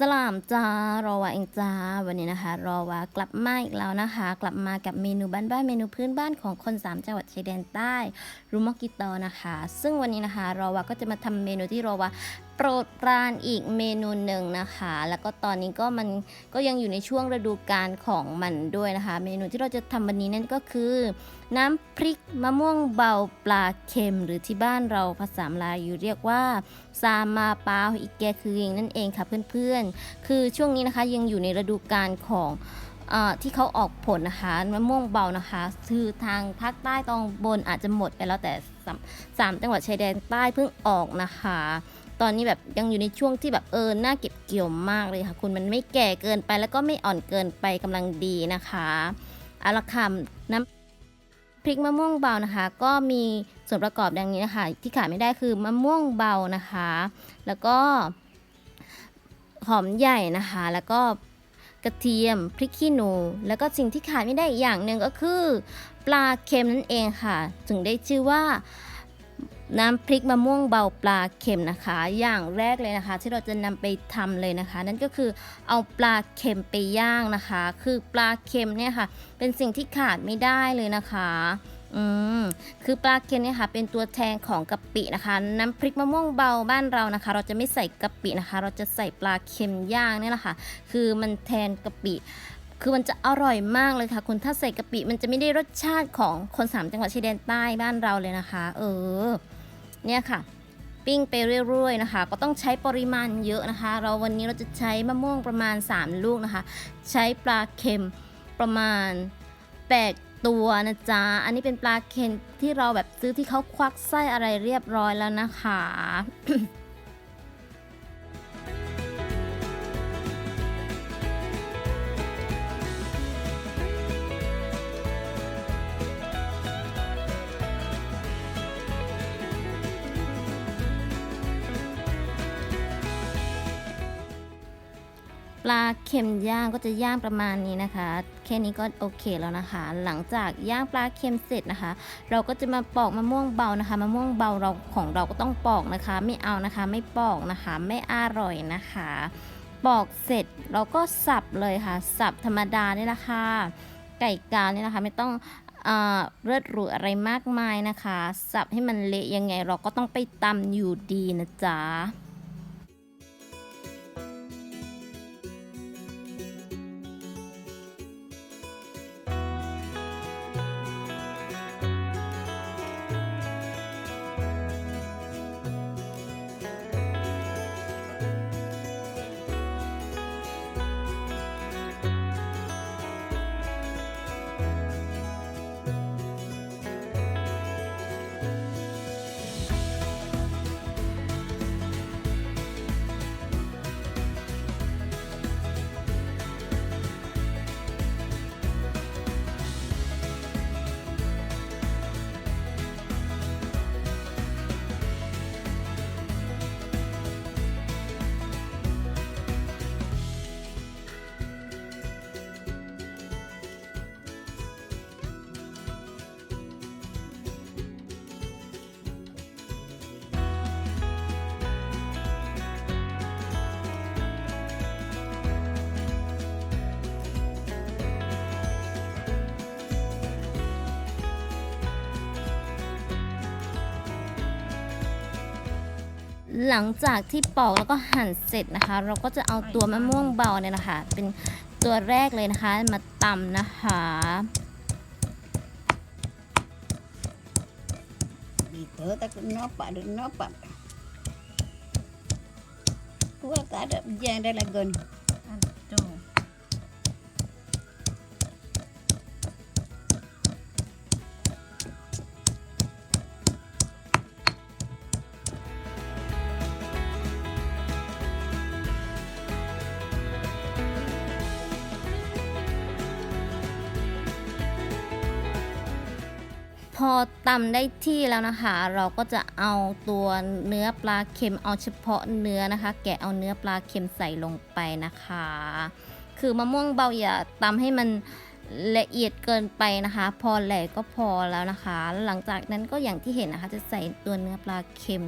สลามจ้ารอวาเองจ้าวันนี้นะคะ รอวากลับมาอีกแล้วนะคะ กลับมากับเมนูบ้านๆเมนูพื้นบ้านของคนสามจังหวัดชายแดนใต้รูมอกิโตนะคะ ซึ่งวันนี้นะคะ รอวาก็จะมาทำเมนูที่รอวา โปรดปรานอีกเมนูหนึ่งนะคะ แล้วก็ตอนนี้ก็มันก็ยังอยู่ในช่วงฤดูกาลของมันด้วยนะคะ เมนูที่เราจะทำวันนี้นั่นก็คือ น้ำพริกมะม่วงเบาปลาเค็ม หรือที่บ้านเราภาษาลาวอยู่เรียกว่าซามาปาอีกแกคือเองนั่นเองค่ะเพื่อนๆ คือช่วงนี้นะคะยังอยู่ในฤดูกาลของ ที่เขาออกผลนะคะมะม่วงเบานะคะ คือทางภาคใต้ตอนบนอาจจะหมดไปแล้วแต่สามจังหวัดชายแดนใต้เพิ่งออกนะคะ ตอนนี้แบบยังอยู่ในช่วงที่แบบเออน่าเก็บเกี่ยวมากเลยค่ะ คุณมันไม่แก่เกินไปแล้วก็ไม่อ่อนเกินไปกำลังดีนะคะอาละค่ะน้ำพริกมะม่วงเบานะคะ ก็มีส่วนประกอบดังนี้นะคะ ที่ขาดไม่ได้คือมะม่วงเบานะคะ แล้วก็หอมใหญ่นะคะแล้วก็ กระเทียม พริกขี้หนู แล้วก็สิ่งที่ขาดไม่ได้อีกอย่างหนึ่งก็คือ ปลาเค็มนั่นเองค่ะ ถึงได้ชื่อว่าน้ำพริกมะม่วงเบาปลาเค็มนะคะ อย่างแรกเลยนะคะ ที่เราจะนำไปทำเลยนะคะ นั่นก็คือเอาปลาเค็มไปย่างนะคะ คือปลาเค็มเนี่ยค่ะ เป็นสิ่งที่ขาดไม่ได้เลยนะคะ อืมคือปลาเค็มเนี่ยค่ะเป็นตัวแทนของกะปินะคะ น้ำพริกมะม่วงเบาบ้านเรานะคะ เราจะไม่ใส่กะปินะคะ เราจะใส่ปลาเค็มย่างเนี่ยแหละค่ะ คือมันแทนกะปิ คือมันจะอร่อยมากเลยค่ะ คุณถ้าใส่กะปิมันจะไม่ได้รสชาติของคนสามจังหวัดชายแดนใต้บ้านเราเลยนะคะ เออ เนี่ยค่ะ ปิ้งไปเรื่อยๆนะคะ ก็ต้องใช้ปริมาณเยอะนะคะ เราวันนี้เราจะใช้มะม่วงประมาณ 3 ลูกนะคะ ใช้ปลาเค็มประมาณ8 ตัวนะจ๊ะ อันนี้เป็นปลาเค็มที่เราแบบซื้อที่เขาควักไส้อะไรเรียบร้อยแล้วนะคะ ปลาเค็มย่างก็จะย่างประมาณนี้นะคะ แค่นี้ก็โอเคแล้วนะคะ หลังจากย่างปลาเค็มเสร็จนะคะ เราก็จะมาปอกมะม่วงเบานะคะมะม่วงเบาเราของเราก็ต้องปอกนะคะ ไม่เอานะคะ ไม่ปอกนะคะ ไม่อร่อยนะคะ ปอกเสร็จเราก็สับเลยค่ะ สับธรรมดานี่แหละค่ะไก่กาวนี่นะคะไม่ต้องเอ่อเลือดหรูอะไรมากมายนะคะ สับให้มันเละยังไงเราก็ต้องไปตำอยู่ดีนะจ๊ะ หลังจากที่ปอกแล้วก็หั่นเสร็จนะคะ เราก็จะเอาตัวมะม่วงเบาเนี่ยนะคะ เป็นตัวแรกเลยนะคะ มาตำนะคะ Itu tak nopak ada nopak. Kuat tak ada jang ada lagun. Aduh. ตำได้ที่แล้วนะคะ เราก็จะเอาตัวเนื้อปลาเค็มเอาเฉพาะเนื้อนะคะ แกะเอาเนื้อปลาเค็มใส่ลงไปนะคะ คือมะม่วงเบาอย่าตำให้มันละเอียดเกินไปนะคะ พอแหลกก็พอแล้วนะคะ หลังจากนั้นก็อย่างที่เห็นนะคะ จะใส่ตัวเนื้อปลาเค็ม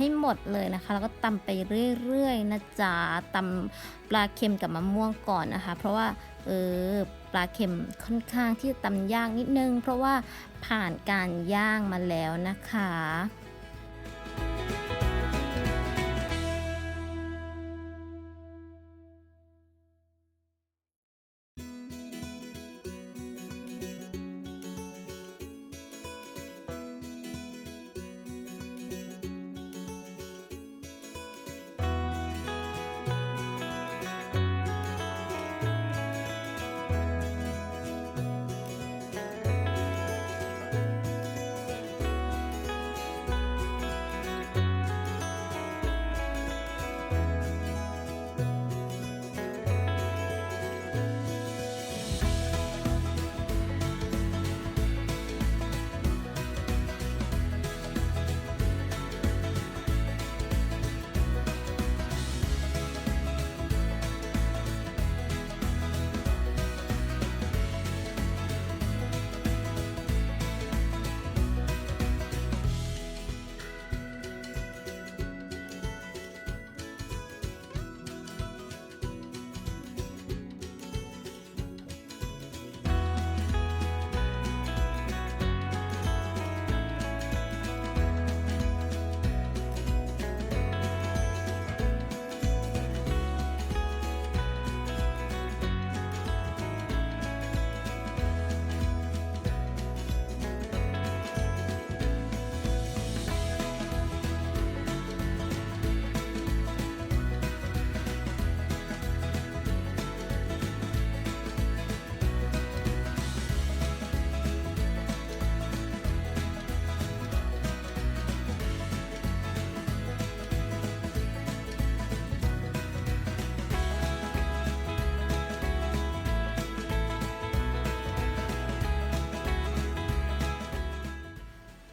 ให้หมดเลยนะคะ แล้วก็ตำไปเรื่อยๆนะจ๊ะตำปลาเค็มกับมะม่วงก่อนนะคะ เพราะว่าเออปลาเค็มค่อนข้างที่จะตำยากนิดนึง เพราะว่าผ่านการย่างมาแล้วนะคะ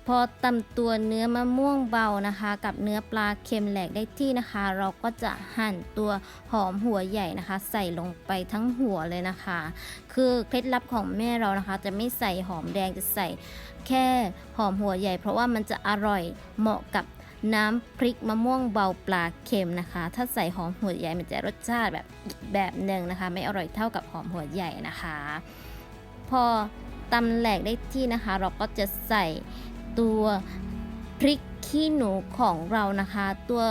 พอตำตัวเนื้อมะม่วงเบานะคะ กับเนื้อปลาเค็มแหลกได้ที่นะคะ เราก็จะหั่นตัวหอมหัวใหญ่นะคะ ใส่ลงไปทั้งหัวเลยนะคะ คือเคล็ดลับของแม่เรานะคะ จะไม่ใส่หอมแดงจะใส่แค่หอมหัวใหญ่ เพราะว่ามันจะอร่อยเหมาะกับน้ำพริกมะม่วงเบาปลาเค็มนะคะ ถ้าใส่หอมหัวใหญ่มันจะรสชาติแบบอีกแบบหนึ่งนะคะ ไม่อร่อยเท่ากับหอมหัวใหญ่นะคะ พอตำแหลกได้ที่นะคะ เราก็จะใส่ ตัวพริกขี้หนูของเรานะคะ ตัว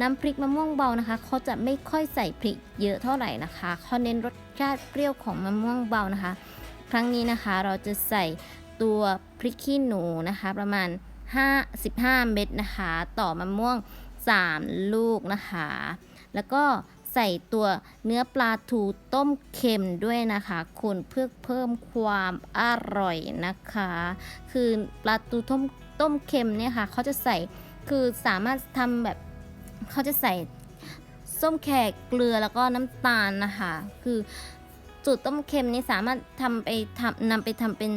น้ำพริกมะม่วงเบานะคะเขาจะไม่ค่อยใส่พริกเยอะเท่าไหร่นะคะเขาเน้นรสชาติเปรี้ยวของมะม่วงเบานะคะ ครั้งนี้นะคะเราจะใส่ตัวพริกขี้หนูนะคะ ประมาณ 5 15 เม็ดนะคะ ต่อมะม่วง 3 ลูกนะคะ แล้วก็ ใส่ตัวเนื้อปลาทูต้มเค็มด้วยนะคะคุณเพื่อเพิ่มความอร่อยนะคะ คือปลาทูต้มต้มเค็มเนี่ยค่ะเขาจะใส่คือสามารถทำแบบเขาจะใส่ส้มแขกเกลือแล้วก็น้ำตาลนะคะ คือสูตรต้มเค็มนี้สามารถทำไปทำนำไปทำเป็น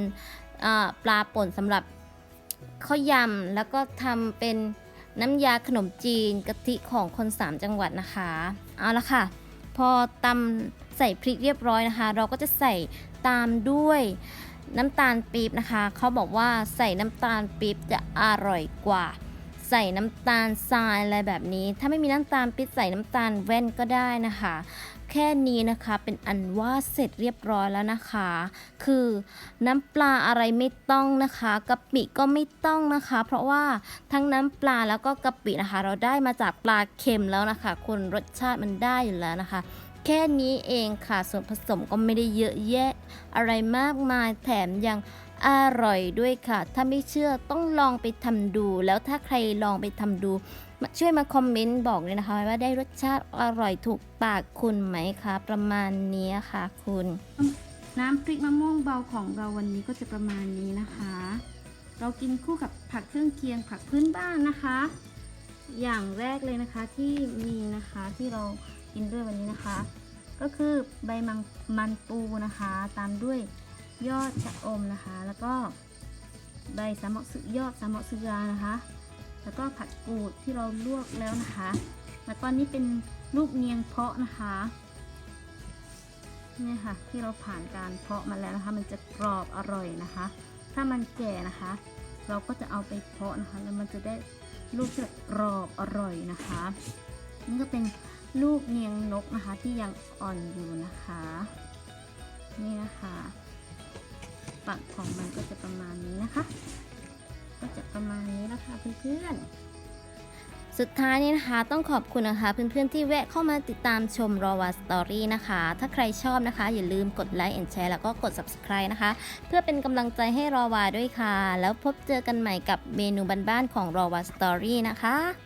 ปลาป่นสำหรับข้าวยำแล้วก็ทำเป็นน้ำยาขนมจีนกะทิของคนสามจังหวัดนะคะ เอาละค่ะ พอตำใส่พริกเรียบร้อยนะคะ เราก็จะใส่ตามด้วยน้ำตาลปี๊บนะคะ เขาบอกว่าใส่น้ำตาลปี๊บจะอร่อยกว่า ใส่น้ำตาลทรายอะไรแบบนี้ ถ้าไม่มีน้ำตาลปี๊บใส่น้ำตาลแว่นก็ได้นะคะ แค่นี้นะคะ เป็นอันว่าเสร็จเรียบร้อยแล้วนะคะ คือน้ำปลาอะไรไม่ต้องนะคะกะปิก็ไม่ต้องนะคะ เพราะว่าทั้งน้ำปลาแล้วก็กะปินะคะ เราได้มาจากปลาเค็มแล้วนะคะคุณรสชาติมันได้อยู่แล้วนะคะแค่นี้เองค่ะ ส่วนผสมก็ไม่ได้เยอะแยะ อะไรมากมายแถมยังอร่อยด้วยค่ะ ถ้าไม่เชื่อต้องลองไปทำดู แล้วถ้าใครลองไปทำดู ช่วยมาคอมเมนต์บอกเลยนะคะ ว่าได้รสชาติอร่อยถูกปากคุณไหมคะประมาณนี้ค่ะคุณ น้ำพริกมะม่วงเบาของเราวันนี้ก็จะประมาณนี้นะคะ เรากินคู่กับผักเครื่องเคียงผักพื้นบ้านนะคะ อย่างแรกเลยนะคะที่มีนะคะที่เรากินด้วยวันนี้นะคะ ก็คือใบมังมันปูนะคะ ตามด้วยยอดชะอมนะคะ แล้วก็ใบสามะสึยอดสามะสึยานะคะ แล้วก็ผักกูดที่เราลวกแล้วนะคะ แล้วก็นี่เป็นลูกเนียงเพาะนะคะนี่ค่ะที่เราผ่านการเพาะมาแล้วนะคะ มันจะกรอบอร่อยนะคะ ถ้ามันแก่นะคะ เราก็จะเอาไปเพาะนะคะ แล้วมันจะได้ลูกที่กรอบอร่อยนะคะ นี่ก็เป็นลูกเนียงนกนะคะที่ยังอ่อนอยู่นะคะ นี่นะคะ ปักของมันก็จะประมาณนี้นะคะ ก็จะประมาณนี้นะคะเพื่อนๆ สุดท้ายนี้นะคะ ต้องขอบคุณนะคะเพื่อนๆที่แวะเข้ามาติดตามชมรอวาสตอรี่นะคะ ถ้าใครชอบนะคะ อย่าลืมกดไลค์แอนแชร์แล้วก็กด subscribe นะคะ เพื่อเป็นกำลังใจให้รอวาด้วยค่ะ แล้วพบเจอกันใหม่กับเมนูบ้านๆของรอวาสตอรี่นะคะ